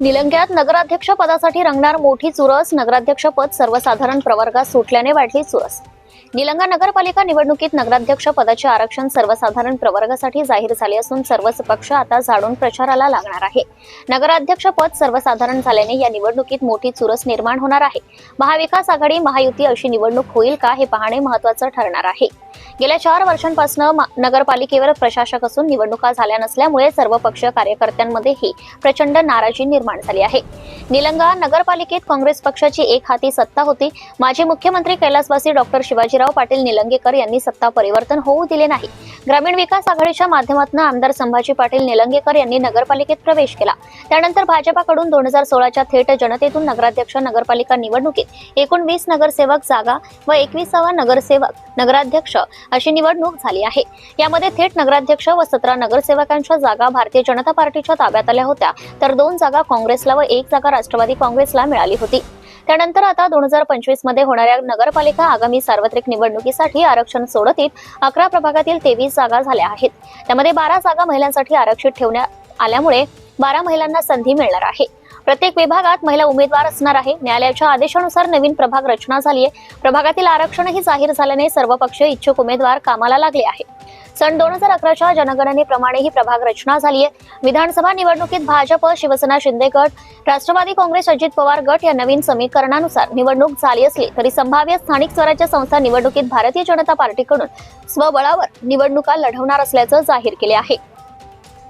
निलंग्यात नगराध्यक्ष पदासाठी रंगणार मोठी चुरस. नगराध्यक्ष पद सर्वसाधारण प्रवर्गात सुटल्याने वाढली चुरस. निलंगा नगरपालिका निवडणुकीत नगराध्यक्ष पदाचे आरक्षण सर्वसाधारण प्रवर्गासाठी जाहीर झाले असून सर्वच पक्ष आता झाडून प्रचाराला लागणार आहे. नगराध्यक्ष पद सर्वसाधारण झाल्याने या निवडणुकीत मोठी चुरस निर्माण होणार आहे. महाविकास आघाडी महायुती अशी निवडणूक होईल का हे पाहणे महत्वाचं ठरणार आहे. गेल्या चार वर्षांपासून नगरपालिकेवर प्रशासक असून निवडणुका झाल्या नसल्यामुळे सर्व पक्ष कार्यकर्त्यांमध्येही प्रचंड नाराजी निर्माण झाली आहे. निलंगा नगरपालिकेत काँग्रेस पक्षाची एक हाती सत्ता होती. माजी मुख्यमंत्री कैलासवासी डॉक्टर शिवाजीराव पाटील निलंगेकर यांनी सत्ता परिवर्तन होऊ दिले नाही. ग्रामीण विकास आघाडीच्या माध्यमातून आमदार संभाजी पाटील निलंगेकर यांनी नगरपालिकेत प्रवेश केला. त्यानंतर भाजपाकडून दोन हजार सोळाच्या थेट जनतेतून नगराध्यक्ष नगरपालिका निवडणुकीत एकूण वीस नगरसेवक जागा व एकविसावा नगरसेवक नगराध्यक्ष अशी निवडणूक झाली आहे. यामध्ये थेट नगराध्यक्ष व सतरा नगरसेवकांच्या जागा भारतीय जनता पार्टीच्या ताब्यात आल्या होत्या. तर दोन जागा काँग्रेसला व एक जागा राष्ट्रवादी काँग्रेसला मिळाली होती. त्यानंतर आता दोन हजार पंचवीसमध्ये होणाऱ्या नगरपालिका आगामी सार्वत्रिक निवडणुकीसाठी आरक्षण सोडतीत अकरा प्रभागातील तेवीस जागा झाल्या आहेत. त्यामध्ये बारा जागा महिलांसाठी आरक्षित ठेवण्यात आल्यामुळे बारा महिलांना संधी मिळणार आहे. प्रत्येक विभागात महिला उमेदवार असणार आहे. न्यायालयाच्या आदेशानुसार नवीन प्रभाग रचना झाली आहे प्रभागातील आरक्षणही जाहीर झाल्याने सर्व पक्ष इच्छुक उमेदवार कामाला लागले आहे सन दोन हजार अकराच्या जनगणनेप्रमाणे ही प्रभाग रचना झाली आहे विधानसभा निवडणुकीत भाजप शिवसेना शिंदे गट राष्ट्रवादी काँग्रेस अजित पवार गट या नवीन समीकरणानुसार निवडणूक झाली असली तरी संभाव्य स्थानिक स्वराज्य संस्था निवडणुकीत भारतीय जनता पार्टीकडून स्वबळावर निवडणुका लढवणार असल्याचं जाहीर केले आहे.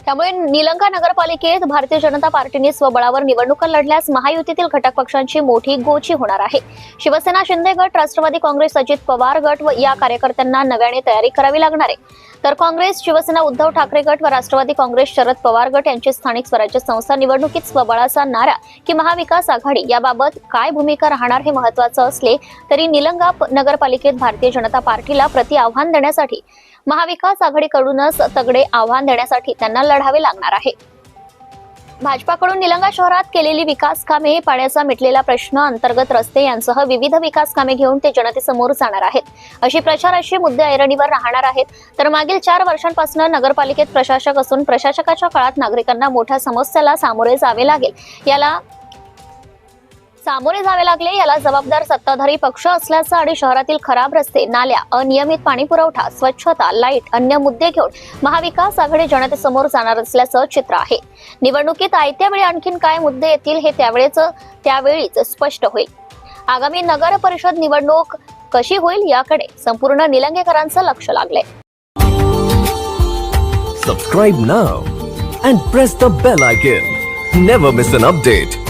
त्यामुळे निलंगा नगरपालिकेत भारतीय जनता पार्टीने स्वबळावर निवडणुका लढल्यास महायुतीतील घटक पक्षांची मोठी गोची होणार आहे. शिवसेना शिंदे गट राष्ट्रवादी काँग्रेस अजित पवार गट व या कार्यकर्त्यांना नव्याने तयारी करावी लागणार आहे. तर काँग्रेस शिवसेना उद्धव ठाकरे गट व राष्ट्रवादी काँग्रेस शरद पवार गट यांची स्थानिक स्वराज्य संस्था निवडणुकीत स्वबळाचा नारा की महाविकास आघाडी याबाबत काय भूमिका राहणार हे महत्वाचं असले तरी निलंगा नगरपालिकेत भारतीय जनता पार्टीला प्रति आव्हान देण्यासाठी महाविकास आघाडीकडूनच तगडे आव्हान देण्यासाठी त्यांना लढावे लागणार आहे. भाजपाकडून निलंगा शहरात केलेली विकास कामे पाण्याचा मिटलेला प्रश्न अंतर्गत रस्ते यांसह विविध विकास कामे घेऊन ते जनतेसमोर जाणार आहेत. अशी प्रचाराची मुद्दे ऐरणीवर राहणार आहेत. तर मागील चार वर्षांपासून नगरपालिकेत प्रशासक असून प्रशासकाच्या काळात नागरिकांना मोठ्या समस्याला सामोरे जावे लागेल. याला सामोरे जावे लागले. याला जबाबदार सत्ताधारी पक्ष असल्याचं आणि शहरातील खराब रस्ते नाल्या अनियमित पाणी पुरवठा स्वच्छता लाइट अन्य मुद्दे घेऊन महाविकास आघाडी जनतेसमोर जाणार असल्याचं चित्र आहे. निवडणुकीत आयत्या वेळी आणखीन काय मुद्दे येतील हे त्यावेळेच त्यावेळीच स्पष्ट होईल. आगामी नगर परिषद निवडणूक कशी होईल याकडे संपूर्ण निलंगेकरांचं लक्ष लागलंय. Subscribe now and press the bell icon never miss an update